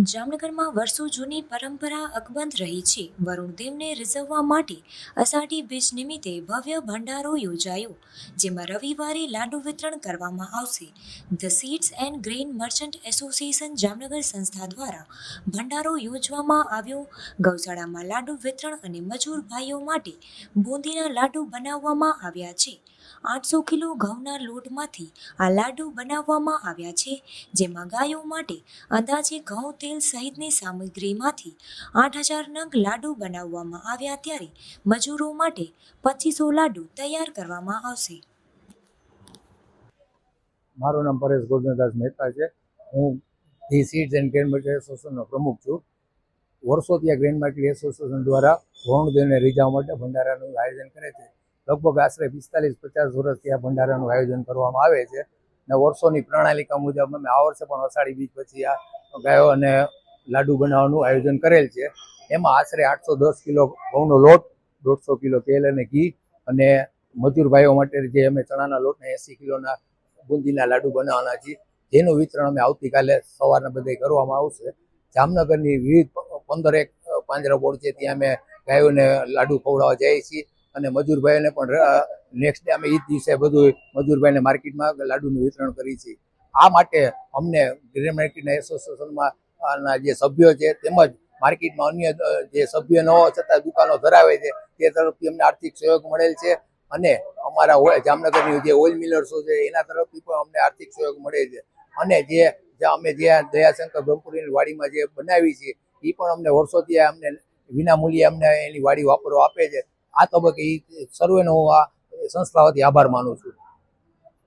જામનગરમાં વર્ષો જૂની પરંપરા અકબંધ રહી છે. વરુણદેવને રીઝવવા માટે અષાઢી બીજ નિમિત્તે ભવ્ય ભંડારો યોજાયો, જેમાં રવિવારે લાડુ વિતરણ કરવામાં આવશે. The seeds and grain merchant association Jamnagar સંસ્થા દ્વારા ભંડારો યોજવામાં આવ્યો. ગૌશાળામાં લાડુ વિતરણ અને મજૂર ભાઈઓ માટે બુંદીના લાડુ બનાવવામાં આવ્યા છે. આઠસો કિલો ઘઉંના લોટમાંથી આ લાડુ બનાવવામાં આવ્યા છે, જેમાં ગાયો માટે અંદાજે ઘઉં તેલ સહિતની સામગ્રીમાંથી આઠ હજાર નંગ લાડુ બનાવવામાં આવ્યા ત્યારે મજૂરો માટે પચીસો લાડુ તૈયાર કરવામાં આવશે. મારું નામ પરેશ ગોવિંદદાસ મહેતા છે. હું the seeds and grain material એસોસિએશનનો પ્રમુખ છું. વર્ષોથી આ ગ્રેન મટીરિયલ એસોસિએશન દ્વારા વરુણદેવને રીઝાવવા માટે ભંડારાનું આયોજન કરે છે. લગભગ આશરે પિસ્તાલીસ પચાસ વર્ષથી આ ભંડારાનું આયોજન કરવામાં આવે છે ને વર્ષોની પ્રણાલિકા મુજબ અમે આ વર્ષે પણ અષાઢી બીજ પછી આ ગાયો અને લાડુ બનાવવાનું આયોજન કરેલ છે. એમાં આશરે આઠસો દસ કિલો ઘઉંનો લોટ, દોઢસો કિલો તેલ અને ઘી અને મજૂરભાઈઓ માટે જે અમે ચણાના લોટના એંસી કિલોના બુંદીના લાડુ બનાવવાના છીએ, જેનું વિતરણ અમે આવતીકાલે સવારના બધે કરવામાં આવશે. જામનગરની વિવિધ પંદર એક પાંજરા બોર્ડ છે ત્યાં અમે ગાયોને લાડુ ખવડાવવા જઈએ છીએ. અને મજૂરભાઈને પણ નેક્સ્ટ ડે અમે એ દિવસે બધું મજૂરભાઈને માર્કેટમાં લાડુનું વિતરણ કરી છીએ આ માટે અમને ગ્રેન માર્કેટના એસોસિએશનમાં જે સભ્યો છે તેમજ માર્કેટમાં અન્ય જે સભ્ય ન હોવા છતાં દુકાનો ધરાવે છે, તે તરફથી અમને આર્થિક સહયોગ મળેલ છે અને અમારા જામનગરની જે ઓઇલ મિલર્સો છે, એના તરફથી પણ અમને આર્થિક સહયોગ મળે છે. અને જે અમે જે દયાશંકર બ્રહ્મપુરીની વાડીમાં જે બનાવી છે એ પણ અમને વર્ષોથી અમને વિના મૂલ્યે અમને એની વાડી વાપરવા આપે છે. આ તબક્કે સર્વેનો હું આ સંસ્થા વતી આભાર માનું છું.